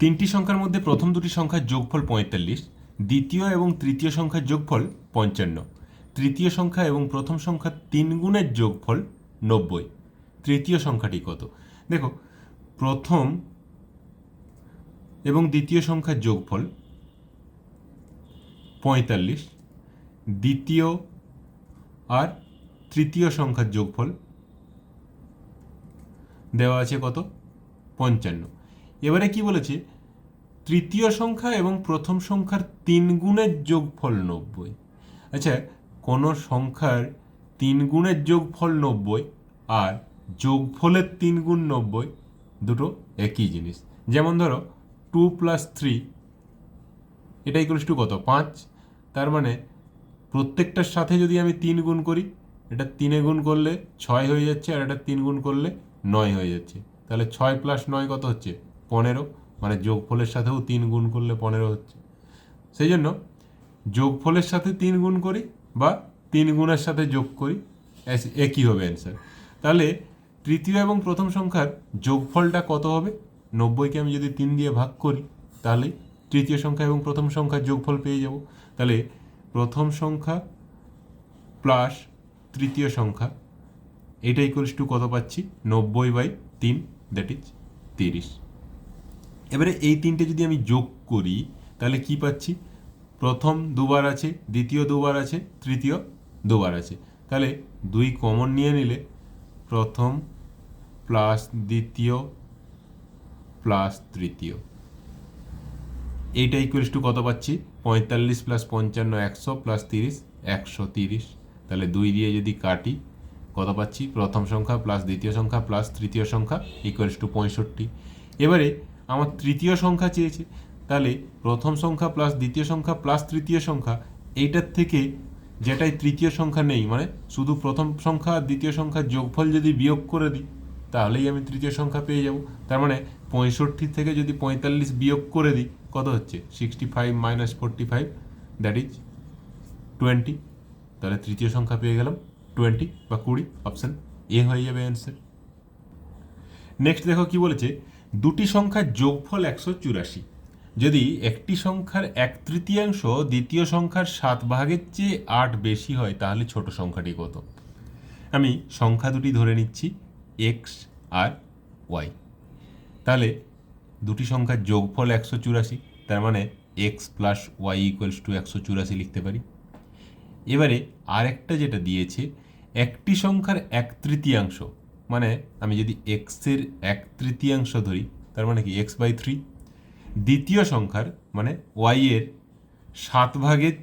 তিনটি সংখ্যার মধ্যে প্রথম দুটি সংখ্যার যোগফল পঁয়তাল্লিশ, দ্বিতীয় এবং তৃতীয় সংখ্যার যোগফল পঞ্চান্ন। তৃতীয় সংখ্যা এবং প্রথম সংখ্যার তিন গুণের যোগফল নব্বই। তৃতীয় সংখ্যাটি কত? দেখো, প্রথম এবং দ্বিতীয় সংখ্যার যোগফল পঁয়তাল্লিশ, দ্বিতীয় আর তৃতীয় সংখ্যার যোগফল দেওয়া আছে কত? পঞ্চান্ন। এবারে কি বলেছে? তৃতীয় সংখ্যা এবং প্রথম সংখ্যার তিন গুণের যোগফল নব্বই। আচ্ছা কোনো সংখ্যার তিন গুণের যোগফল নব্বই আর যোগফলের তিন গুণ নব্বই দুটো একই জিনিস। যেমন ধরো টু প্লাস থ্রি এটা ইকুয়ালস টু কত? পাঁচ। তার মানে প্রত্যেকটার সাথে যদি আমি তিন গুণ করি, এটা তিনে গুণ করলে ছয় হয়ে যাচ্ছে আর এটা তিন গুণ করলে নয় হয়ে যাচ্ছে। তাহলে ছয় প্লাস নয় কত হচ্ছে? পনেরো মানে যোগফলের সাথেও তিন গুণ করলে পনেরো হচ্ছে। সেই জন্য যোগফলের সাথে তিন গুণ করি বা তিন গুণের সাথে যোগ করি একই হবে অ্যান্সার তাহলে তৃতীয় এবং প্রথম সংখ্যার যোগফলটা কত হবে? নব্বইকে আমি যদি তিন দিয়ে ভাগ করি, তাহলে তৃতীয় সংখ্যা এবং প্রথম সংখ্যার যোগফল পেয়ে যাব। তাহলে প্রথম সংখ্যা প্লাস তৃতীয় সংখ্যা, এটা ইকুয়ালস টু কত পাচ্ছি? নব্বই বাই তিন দ্যাট ইজ তিরিশ। এবারে এই তিনটে যদি আমি যোগ করি, তাহলে কি পাচ্ছি? প্রথম দুবার আছে, দ্বিতীয় দুবার আছে, তৃতীয় দুবার আছে। তাহলে দুই কমন নিয়ে নিলে প্রথম প্লাস দ্বিতীয় প্লাস তৃতীয়। এইটা ইকুয়ালস টু কত পাচ্ছি? পঁয়তাল্লিশ প্লাস পঞ্চান্ন একশো প্লাস তিরিশ একশো তিরিশ। তাহলে দুই দিয়ে যদি কাটি, কত পাচ্ছি? প্রথম সংখ্যা প্লাস দ্বিতীয় সংখ্যা প্লাস তৃতীয় সংখ্যা ইকুয়ালস টু পঁয়ষট্টি। এবারে আমার তৃতীয় সংখ্যা চেয়েছে। তাহলে প্রথম সংখ্যা প্লাস দ্বিতীয় সংখ্যা প্লাস তৃতীয় সংখ্যা, এইটার থেকে যেটাই তৃতীয় সংখ্যা নেই মানে শুধু প্রথম সংখ্যা আর দ্বিতীয় সংখ্যার যোগফল যদি বিয়োগ করে দিই, তাহলেই আমি তৃতীয় সংখ্যা পেয়ে যাব। তার মানে পঁয়ষট্টি থেকে যদি পঁয়তাল্লিশ বিয়োগ করে দিই, কত হচ্ছে? Sixty five minus forty five that is twenty তাহলে তৃতীয় সংখ্যা পেয়ে গেলাম টোয়েন্টি বা কুড়ি অপশান এ হয়ে যাবে অ্যান্সার নেক্সট দেখো কি বলেছে দুটি সংখ্যার যোগফল একশো চুরাশি। যদি একটি সংখ্যার এক তৃতীয়াংশ দ্বিতীয় সংখ্যার সাত ভাগের চেয়ে আট বেশি হয়, তাহলে ছোট সংখ্যাটি কত? আমি সংখ্যা দুটি ধরে নিচ্ছি এক্স আর ওয়াই তাহলে দুটি সংখ্যার যোগফল একশো চুরাশি, তার মানে X plus Y equals to একশো চুরাশি লিখতে পারি। এবারে আরেকটা যেটা দিয়েছে, একটি সংখ্যার এক তৃতীয়াংশ মানে আমি যদি এক্সের এক তৃতীয়াংশ ধরি, তার মানে কি? এক্স বাই থ্রি দ্বিতীয় সংখ্যার মানে ওয়াই এর সাত ভাগের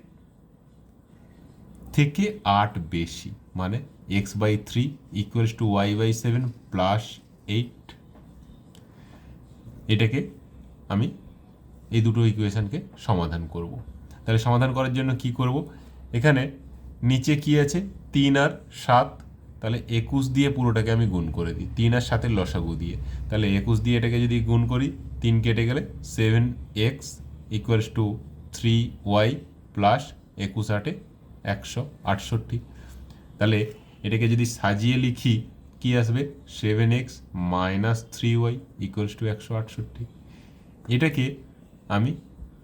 থেকে আট বেশি মানে X by three equals to Y by seven plus eight এটাকে আমি এই দুটো ইকুয়েশানকে সমাধান করব। তাহলে সমাধান করার জন্য কি করব? এখানে নিচে কি আছে? তিন আর সাত তাহলে একুশ দিয়ে পুরোটাকে আমি গুণ করে দিই। তিন আর সাতের লসাগু দিয়ে। তাহলে একুশ দিয়ে এটাকে যদি গুণ করি, তিন কেটে গেলে seven X equals to three Y plus একুশ আটে একশো আটষট্টি। তাহলে এটাকে যদি সাজিয়ে লিখি, কি আসবে? Seven X minus three Y equals to একশো আটষট্টি। এটাকে আমি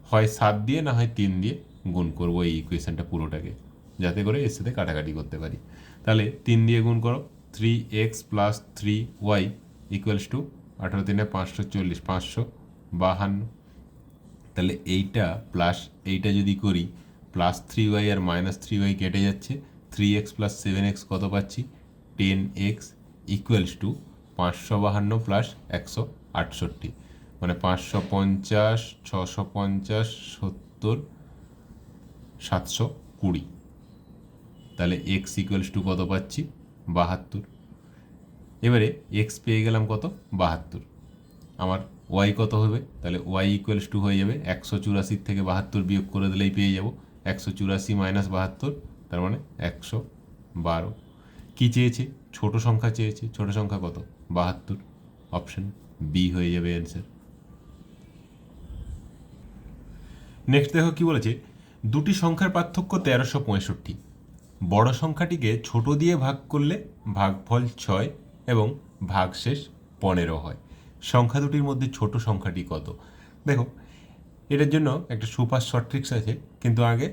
হয় সাত দিয়ে না হয় তিন দিয়ে গুণ করব এই ইকুয়েশানটা পুরোটাকে। যাতে করে এর সাথে কাটাকাটি করতে পারি। তাহলে তিন দিয়ে গুণ করো three X plus three Y equals to আঠারো তিনে পাঁচশো চল্লিশ, পাঁচশো বাহান্ন। তাহলে এইটা প্লাস এইটা যদি করি প্লাস থ্রি ওয়াই আর মাইনাস থ্রি ওয়াই কেটে যাচ্ছে three X plus seven X কত পাচ্ছি? টেন এক্স ইকুয়ালস টু পাঁচশো বাহান্ন প্লাস একশো আটষট্টি। মানে পাঁচশো পঞ্চাশ, ছশো পঞ্চাশ, সত্তর, সাতশো কুড়ি। তাহলে এক্স ইকুয়ালস টু কত পাচ্ছি? বাহাত্তর। এবারে এক্স পেয়ে গেলাম কত? বাহাত্তর। আমার ওয়াই কত হবে? তাহলে ওয়াই ইকুয়ালস টু হয়ে যাবে একশো চুরাশির থেকে বাহাত্তর বিয়োগ করে দিলেই পেয়ে যাব। একশো চুরাশি মাইনাস বাহাত্তর, তার মানে একশো বারো। কী চেয়েছে? ছোট সংখ্যা চেয়েছে। ছোট সংখ্যা কত? বাহাত্তর। অপশন বি হয়ে যাবে অ্যান্সার নেক্সট দেখো কি বলেছে? দুটি সংখ্যার পার্থক্য তেরোশো পঁয়ষট্টি। বড় সংখ্যাটিকে ছোট দিয়ে ভাগ করলে ভাগফল ছয় এবং ভাগশেষ পনেরো হয়। সংখ্যা দুটির মধ্যে ছোট সংখ্যাটি কত? দেখো, এটার জন্য একটা সুপার শর্ট ট্রিক্স আছে, কিন্তু আগে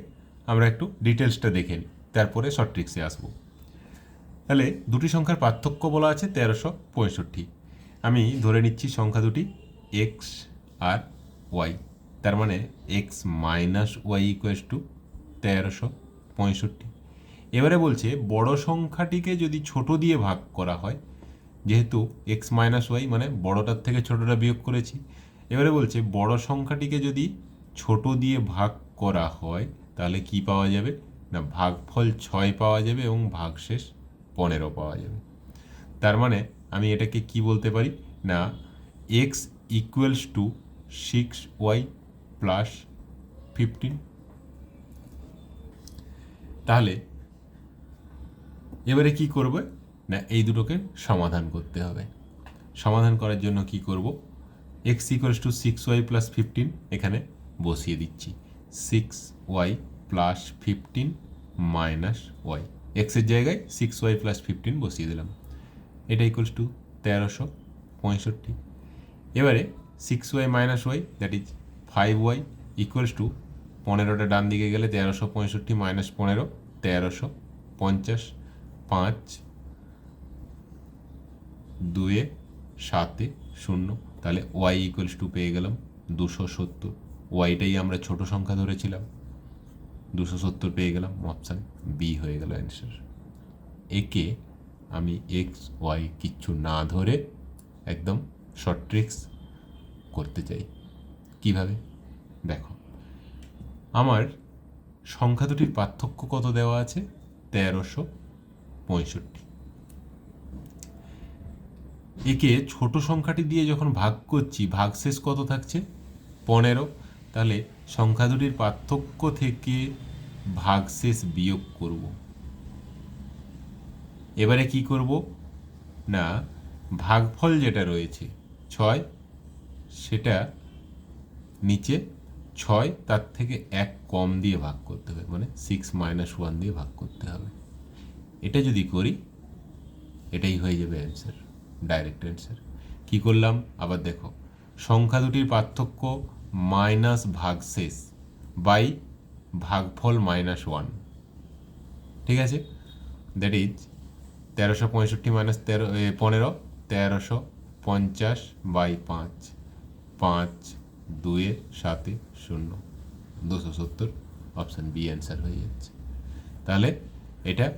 আমরা একটু ডিটেলসটা দেখে নিই, তারপরে শর্ট ট্রিক্সে আসব। তাহলে দুটি সংখ্যার পার্থক্য বলা আছে তেরোশো পঁয়ষট্টি। আমি ধরে নিচ্ছি সংখ্যা দুটি এক্স আর ওয়াই, তার মানে X minus Y equals to তেরোশো পঁয়ষট্টি। এবারে বলছে বড় সংখ্যাটিকে যদি ছোট দিয়ে ভাগ করা হয়, যেহেতু এক্স মাইনাস ওয়াই মানে বড়টার থেকে ছোটটা বিয়োগ করেছি, এবারে বলছে বড় সংখ্যাটিকে যদি ছোট দিয়ে ভাগ করা হয়, তাহলে কি পাওয়া যাবে? না, ভাগফল ছয় পাওয়া যাবে এবং ভাগশেষ পনেরো পাওয়া যাবে। তার মানে আমি এটাকে কি বলতে পারি? না X equals to six Y plus fifteen তাহলে এবারে কি করবে? না, এই দুটোকে সমাধান করতে হবে। সমাধান করার জন্য কি করব? X equals to six Y plus fifteen এখানে বসিয়ে দিচ্ছি। Six Y plus fifteen minus Y এক্সের জায়গায় সিক্স ওয়াই প্লাস ফিফটিন বসিয়ে দিলাম। এটা ইকুয়ালস টু তেরোশো পঁয়ষট্টি। এবারে six Y minus Y that is five Y equals to পনেরোটা ডান দিকে গেলে তেরোশো পঁয়ষট্টি মাইনাস পনেরো, তেরোশো পঞ্চাশ। পাঁচ, দুয়ে সাতে শূন্য। তাহলে ওয়াই ইকুয়ালস টু পেয়ে গেলাম দুশো সত্তর। ওয়াইটাই আমরা ছোট সংখ্যা ধরেছিলাম, দুশো সত্তর পেয়ে গেলাম অপশান বি হয়ে গেল অ্যান্সার একে আমি এক্স ওয়াই কিচ্ছু না ধরে একদম শর্ট ট্রিক্স করতে চাই। কীভাবে? দেখো, আমার সংখ্যা দুটির পার্থক্য কত দেওয়া আছে? তেরোশো পঁয়ষট্টি। একে ছোট সংখ্যাটি দিয়ে যখন ভাগ করছি ভাগশেষ কত থাকছে? পনেরো। তাহলে সংখ্যা দুটির পার্থক্য থেকে ভাগশেষ বিয়োগ করব। এবারে কি করব? না, ভাগফল যেটা রয়েছে, ছয়, সেটা নিচে ছয়, তার থেকে এক কম দিয়ে ভাগ করতে হবে মানে সিক্স মাইনাস ওয়ান দিয়ে ভাগ করতে হবে। এটা যদি করি, এটাই হয়ে যাবে অ্যান্সার ডাইরেক্ট অ্যান্সার কী করলাম? আবার দেখো, সংখ্যা দুটির পার্থক্য মাইনাস ভাগ ভাগশেষ বাই ভাগফল মাইনাস ওয়ান ঠিক আছে? দ্যাট ইজ তেরোশো পঁয়ষট্টি মাইনাস তেরো পনেরো, তেরোশো পঞ্চাশ বাই পাঁচ। পাঁচ, দুয়ে, সাতে, শূন্য। দুশো সত্তর অপশান বি অ্যান্সার হয়ে যাচ্ছে। তাহলে এটা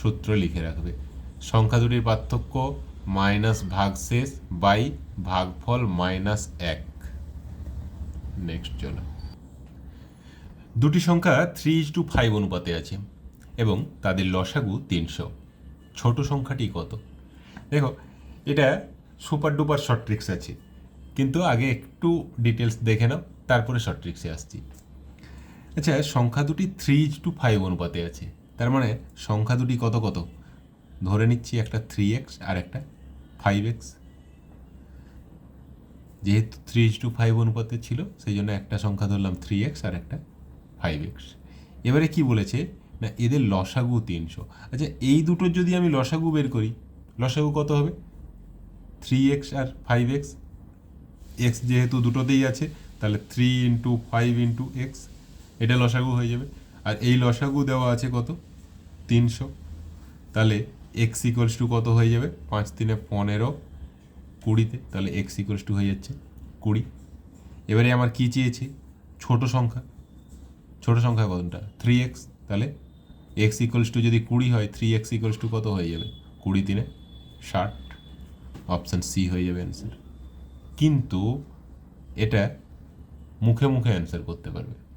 সূত্র লিখে রাখবে। সংখ্যা দুটির পার্থক্য মাইনাস ভাগশেষ বাই ভাগফল মাইনাস এক। নেক্সট চলো দুটি সংখ্যা থ্রি ইজ টু ফাইভ অনুপাতে আছে এবং তাদের লসাগু তিনশো। ছোট সংখ্যাটি কত? দেখো, এটা সুপার ডুপার শর্ট ট্রিক্স আছে। কিন্তু আগে একটু ডিটেলস দেখে নাও, তারপরে শর্ট ট্রিক্সে আসছি। আচ্ছা সংখ্যা দুটি থ্রি ইজ টু ফাইভ অনুপাতে আছে। তার মানে সংখ্যা দুটি কত কত? ধরে নিচ্ছি একটা থ্রি এক্স আর একটা ফাইভ এক্স যেহেতু থ্রি ইজ টু ফাইভ অনুপাতে ছিল, সেই জন্য একটা সংখ্যা ধরলাম থ্রি এক্স আর একটা ফাইভ এক্স এবারে কি বলেছে? না, এদের লসাগু তিনশো। আচ্ছা এই দুটোর যদি আমি লসাগু বের করি, লসাগু কত হবে? থ্রি এক্স আর ফাইভ এক্স এক্স যেহেতু দুটোতেই আছে, তাহলে three into five into X এটা লসাগু হয়ে যাবে। আর এই লসাগু দেওয়া আছে কত? তিনশো। তাহলে এক্স ইকুয়ালস টু কত হয়ে যাবে? পাঁচ তিনে পনেরো। কুড়িতে। তাহলে এক্স ইকুয়ালস টু হয়ে যাচ্ছে কুড়ি। এবারে আমার কী চেয়েছে? ছোট সংখ্যা। ছোট সংখ্যা কতটা? থ্রি এক্স তাহলে এক্স ইকুয়ালস টু যদি কুড়ি হয় থ্রি এক্স ইকুয়ালস টু কত হয়ে যাবে? কুড়ি তিনে ষাট। অপশান সি হয়ে যাবে অ্যান্সার কিন্তু এটা মুখে মুখে অ্যান্সার করতে পারবে।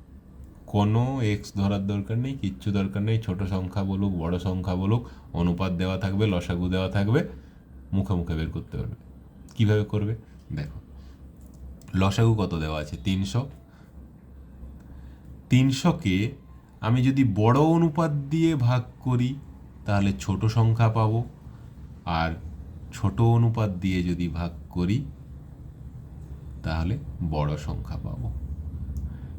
কোনো এক্স ধরার দরকার নেই, কিচ্ছু দরকার নেই। ছোট সংখ্যা বলুক, বড় সংখ্যা বলুক, অনুপাত দেওয়া থাকবে, লসাগু দেওয়া থাকবে, মুখে মুখে বের করতে পারবে। কীভাবে করবে? দেখো। লসাগু কত দেওয়া আছে? তিনশো। তিনশোকে আমি যদি বড় অনুপাত দিয়ে ভাগ করি, তাহলে ছোট সংখ্যা পাবো। আর ছোট অনুপাত দিয়ে যদি ভাগ করি, তাহলে বড় সংখ্যা পাবো।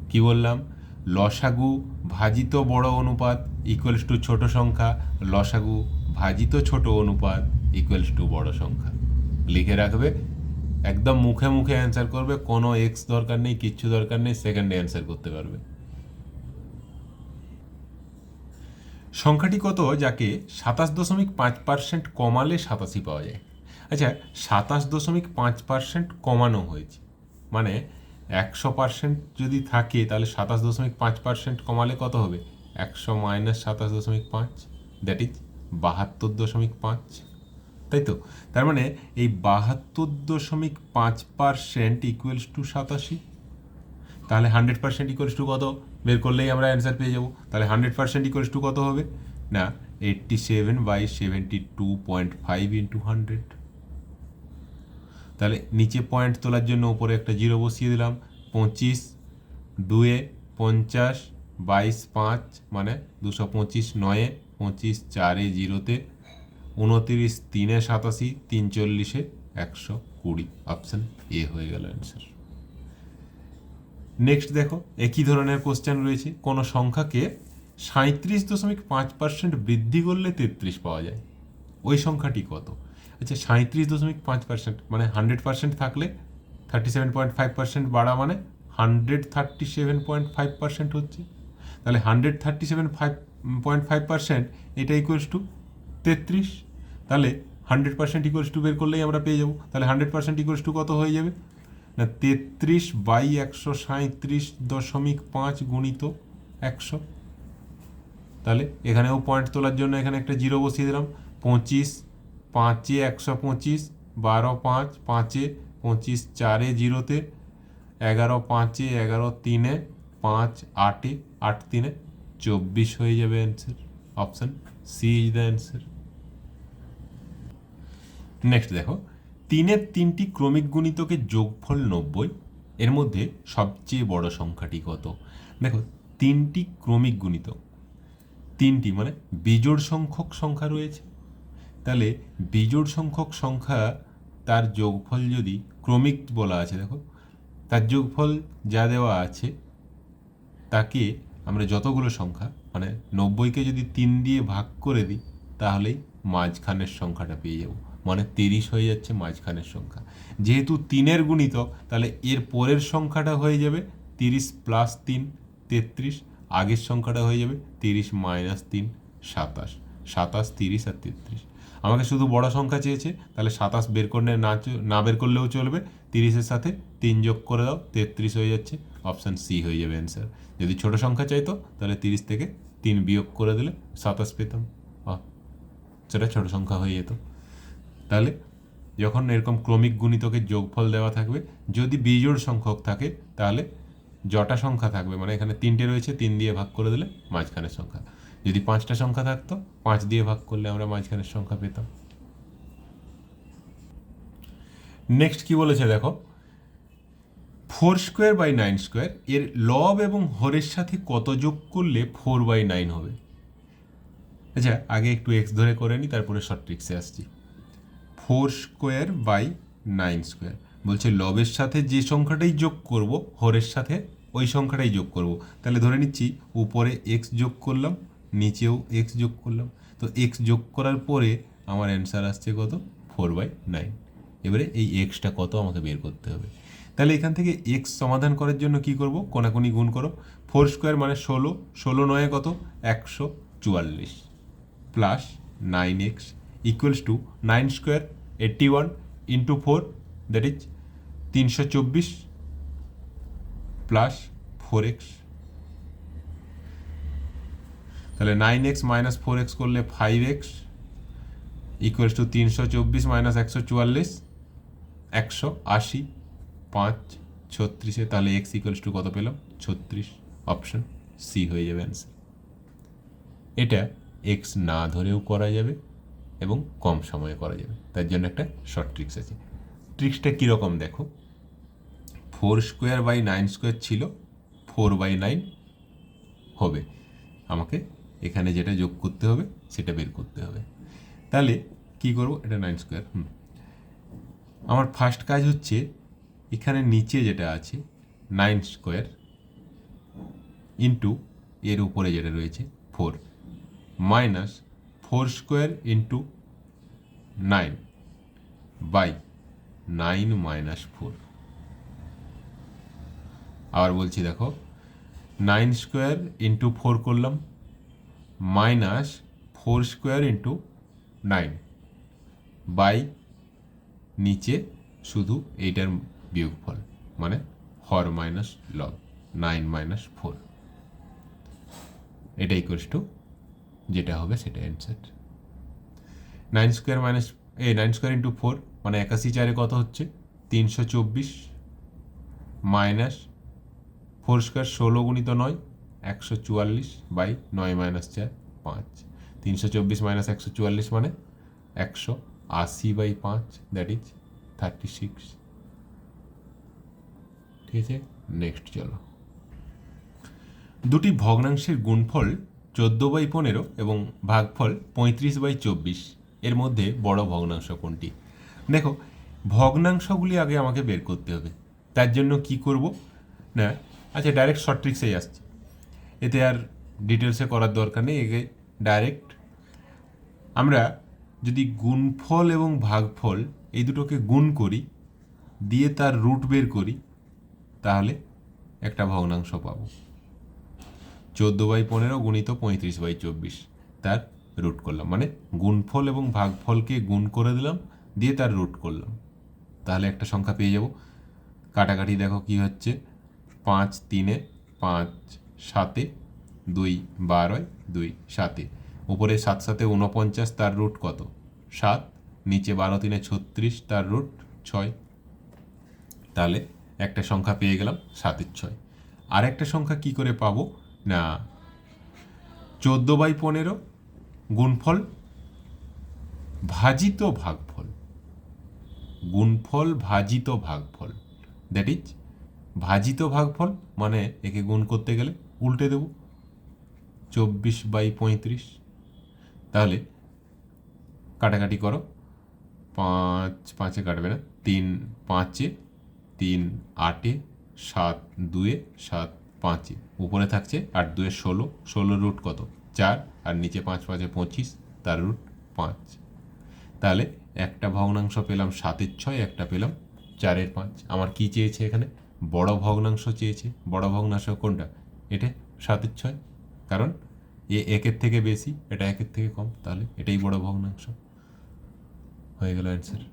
কি বললাম? লসাগু ভাজিত বড় অনুপাত ইকুয়ালস টু ছোট সংখ্যা, লসাগু ভাজিত ছোট অনুপাত ইকুয়ালস টু বড় সংখ্যা। লিখে রাখবে, একদম মুখে মুখে অ্যান্সার করবে, কোনো এক্স দরকার নেই, কিচ্ছু দরকার নেই সেকেন্ডে অ্যান্সার করতে পারবে। সংখ্যাটি কত, যাকে সাতাশ দশমিক পাঁচ পার্সেন্ট কমালে সাতাশি পাওয়া যায়। আচ্ছা সাতাশ দশমিক পাঁচ পার্সেন্ট কমানো হয়েছে। মানে একশো পার্সেন্ট যদি থাকে, তাহলে সাতাশ দশমিক পাঁচ পার্সেন্ট কমালে কত হবে? একশো মাইনাস সাতাশ দশমিক পাঁচ। দ্যাট ইজ বাহাত্তর দশমিক পাঁচ। তাই তো? তার মানে এই বাহাত্তর দশমিক পাঁচ পার্সেন্ট ইকুয়ালস টু সাতাশি। তাহলে হান্ড্রেড পার্সেন্ট ইকুয়ালস টু কত? বের করলেই আমরা অ্যান্সার পেয়ে যাব। তাহলে হান্ড্রেড পার্সেন্ট ইকুয়ালস টু কত হবে? না eighty seven by seventy two point five into hundred তাহলে নিচে পয়েন্ট তোলার জন্য উপরে একটা জিরো বসিয়ে দিলাম, পঁচিশ, দুয়ে পঞ্চাশ, বাইশ, পাঁচ মানে দুশো পঁচিশ, নয়ে পঁচিশ, চারে জিরোতে উনতিরিশ, তিনে সাতাশি, তিন চল্লিশে একশো কুড়ি। অপশান এ হয়ে গেল অ্যান্সার নেক্সট দেখো, একই ধরনের কোশ্চেন রয়েছে। কোনো সংখ্যাকে সাঁত্রিশ দশমিক পাঁচ পার্সেন্ট বৃদ্ধি করলে তেত্রিশ পাওয়া যায়। ওই সংখ্যাটি কত? আচ্ছা সাঁত্রিশ দশমিক পাঁচ পার্সেন্ট মানে হান্ড্রেড পার্সেন্ট থাকলে thirty seven point five percent বাড়া মানে hundred thirty seven point five percent হচ্ছে। তাহলে hundred thirty seven five point five percent এটা ইকুয়ালস টু তেত্রিশ, তাহলে হান্ড্রেড পার্সেন্ট ইকুয়ালস টু বের করলেই আমরা পেয়ে যাব। তাহলে হান্ড্রেড পার্সেন্ট ইকুয়ালস টু কত হয়ে যাবে? না, তেত্রিশ বাই একশো সাঁত্রিশ দশমিক পাঁচ গুণিত একশো। তাহলে এখানেও পয়েন্ট তোলার জন্য এখানে একটা জিরো বসিয়ে দিলাম, পঁচিশ পাঁচে একশো পঁচিশ, বারো পাঁচ, পাঁচে পঁচিশ চারে জিরোতে, এগারো পাঁচে এগারো তিনে, পাঁচ আটে আট তিনে, চব্বিশ হয়ে যাবে answer option C is the answer next দেখো, তিনের তিনটি ক্রমিক গুণিতকের যোগফল নব্বই, এর মধ্যে সবচেয়ে বড় সংখ্যাটি কত? দেখো, তিনটি ক্রমিক গুণিতক, তিনটি মানে বিজোড় সংখ্যক সংখ্যা রয়েছে তাহলে বিজোড় সংখ্যক সংখ্যা তার যোগফল যদি ক্রমিক বলা আছে, দেখো, তার যোগফল যা দেওয়া আছে, তাকে আমরা যতগুলো সংখ্যা মানে নব্বইকে যদি তিন দিয়ে ভাগ করে দিই, তাহলেই মাঝখানের সংখ্যাটা পেয়ে যাব। মানে তিরিশ হয়ে যাচ্ছে মাঝখানের সংখ্যা। যেহেতু তিনের গুণিতক, তাহলে এর পরের সংখ্যাটা হয়ে যাবে তিরিশ প্লাস তিন, তেত্রিশ। আগের সংখ্যাটা হয়ে যাবে তিরিশ মাইনাস তিন, সাতাশ। সাতাশ, তিরিশ আর তেত্রিশ। আমাকে শুধু বড় সংখ্যা চেয়েছে, তাহলে সাতাশ বের করলে না না বের করলেও চলবে। তিরিশের সাথে তিন যোগ করে দাও, তেত্রিশ হয়ে যাচ্ছে। অপশান সি হয়ে যাবে অ্যান্সার। যদি ছোট সংখ্যা চাইতো, তাহলে তিরিশ থেকে তিন বিয়োগ করে দিলে সাতাশ পেতাম। সেটা ছোট সংখ্যা হয়ে যেত। তাহলে যখন এরকম ক্রমিক গুণিতকের যোগফল দেওয়া থাকবে, যদি বিজোড় সংখ্যক থাকে, তাহলে জটা সংখ্যা থাকবে। মানে এখানে তিনটে রয়েছে, তিন দিয়ে ভাগ করে দিলে মাঝখানের সংখ্যা। যদি পাঁচটা সংখ্যা থাকতো, পাঁচ দিয়ে ভাগ করলে আমরা মাঝখানের সংখ্যা পেতাম। নেক্সট কি বলেছে দেখো? Four square by nine square এর লব এবং হরের সাথে কত যোগ করলে ফোর বাই নাইন হবে? আচ্ছা আগে একটু এক্স ধরে করে নিই তারপরে শর্ট ট্রিক্সে আসছি। Four square by nine square বলছে লবের সাথে যে সংখ্যাটাই যোগ করব, হরের সাথে ওই সংখ্যাটাই যোগ করব। তাহলে ধরে নিচ্ছি, উপরে এক্স যোগ করলাম নিচেও এক্স যোগ করলাম। তো এক্স যোগ করার পরে আমার অ্যান্সার আসছে কত? ফোর বাই নাইন এবারে এই এক্সটা কত আমাকে বের করতে হবে। তাহলে এখান থেকে এক্স সমাধান করার জন্য কি করব? কোনাকুনি গুণ করো। ফোর স্কোয়ার মানে ষোলো। ষোলো নয় কত? একশো চুয়াল্লিশ। Plus nine X equals to nine square eighty one into four that is তিনশো চব্বিশ প্লাস ফোর এক্স তাহলে nine X minus four X করলে ফাইভ এক্স ইকুয়ালস টু তিনশো চব্বিশ মাইনাস একশো চুয়াল্লিশ একশো আশি পাঁচ ছত্রিশে তাহলে এক্স ইকুয়ালস টু কত পেলাম? ছত্রিশ। অপশন সি হয়ে যাবে অ্যান্সার এটা এক্স না ধরেও করা যাবে এবং কম সময়ে করা যাবে। তার জন্য একটা শর্ট ট্রিক্স আছে। ট্রিক্সটা কীরকম দেখো? Four square by nine square ছিল ফোর বাই নাইন হবে। আমাকে এখানে যেটা যোগ করতে হবে, সেটা বের করতে হবে। তাহলে কি করব? এটা নাইন স্কোয়ার হুম। আমার ফার্স্ট কাজ হচ্ছে, এখানে নিচে যেটা আছে নাইন স্কোয়ার ইন্টু এর উপরে যেটা রয়েছে four minus four square into nine by nine minus four আবার বলছি দেখো নাইন স্কোয়ার ইন্টু ফোর করলাম। Minus four square into nine by নিচে শুধু এইটার বিয়োগফল মানে হর মাইনাস লব নাইন মাইনাস ফোর এটা ইকুয়ালস টু যেটা হবে সেটা অ্যান্সার নাইন স্কোয়ার মাইনাস এ নাইন স্কোয়ার ইন্টু ফোর মানে একাশি চারে কত হচ্ছে? তিনশো চব্বিশ মাইনাস ফোর স্কোয়ার ষোলো গুণিত নয় একশো চুয়াল্লিশ বাই নয় মাইনাস চার, পাঁচ। তিনশো চব্বিশ মাইনাস একশো চুয়াল্লিশ মানে একশো আশি বাই পাঁচ দ্যাট ইজ থার্টি সিক্স ঠিক আছে? নেক্সট চলো। দুটি ভগ্নাংশের গুণফল চোদ্দ বাই পনেরো এবং ভাগফল পঁয়ত্রিশ বাই চব্বিশ। এর মধ্যে বড় ভগ্নাংশ কোনটি? দেখো, ভগ্নাংশগুলি আগে আমাকে বের করতে হবে। তার জন্য কি করব? না আচ্ছা ডাইরেক্ট শর্ট ট্রিক্সেই আসছে। এতে আর ডিটেলসে করার দরকার নেই, একে ডাইরেক্ট আমরা যদি গুণফল এবং ভাগফল এই দুটোকে গুণ করি, দিয়ে তার রুট বের করি, তাহলে একটা ভগ্নাংশ পাব। চোদ্দ বাই পনেরো গুণিত পঁয়ত্রিশ বাই চব্বিশ, তার রুট করলাম। মানে গুণফল এবং ভাগফলকে গুণ করে দিলাম, দিয়ে তার রুট করলাম। তাহলে একটা সংখ্যা পেয়ে যাব। কাটাকাটি দেখো কি হচ্ছে। পাঁচ তিনে পাঁচ সাতে, দুই বারোয়, দুই সাতে। উপরে সাত সাতে উনপঞ্চাশ তার রুট কত? সাত, নিচে বারো তিনে ছত্রিশ তার রুট ছয়। তাহলে একটা সংখ্যা পেয়ে গেলাম সাতের ছয়। আর একটা সংখ্যা কি করে পাবো? না, চোদ্দ বাই পনেরো গুণফল ভাজিত ভাগফল। গুণফল ভাজিত ভাগফল। দ্যাট ইজ ভাজিত ভাগফল মানে একে গুণ করতে গেলে উল্টে দেব। চব্বিশ বাই পঁয়ত্রিশ। তাহলে কাটাকাটি করো। পাঁচ, পাঁচে কাটবে না। তিন, পাঁচে। তিন, আটে। সাত, দুয়ে। সাত, পাঁচে। উপরে থাকছে আট, দুয়ে ষোলো। ষোলো রুট কত? চার। আর নিচে পাঁচ, পাঁচে পঁচিশ। তার রুট পাঁচ। তাহলে একটা ভগ্নাংশ পেলাম সাতের ছয়, একটা পেলাম চারের পাঁচ। আমার কি চেয়েছে এখানে? বড় ভগ্নাংশ চেয়েছে। বড় ভগ্নাংশ কোনটা? এটা সাতের ছয়। কারণ এ একের থেকে বেশি, এটা একের থেকে কম, তাহলে এটাই বড় ভগ্নাংশ। হয়ে গেল অ্যান্সার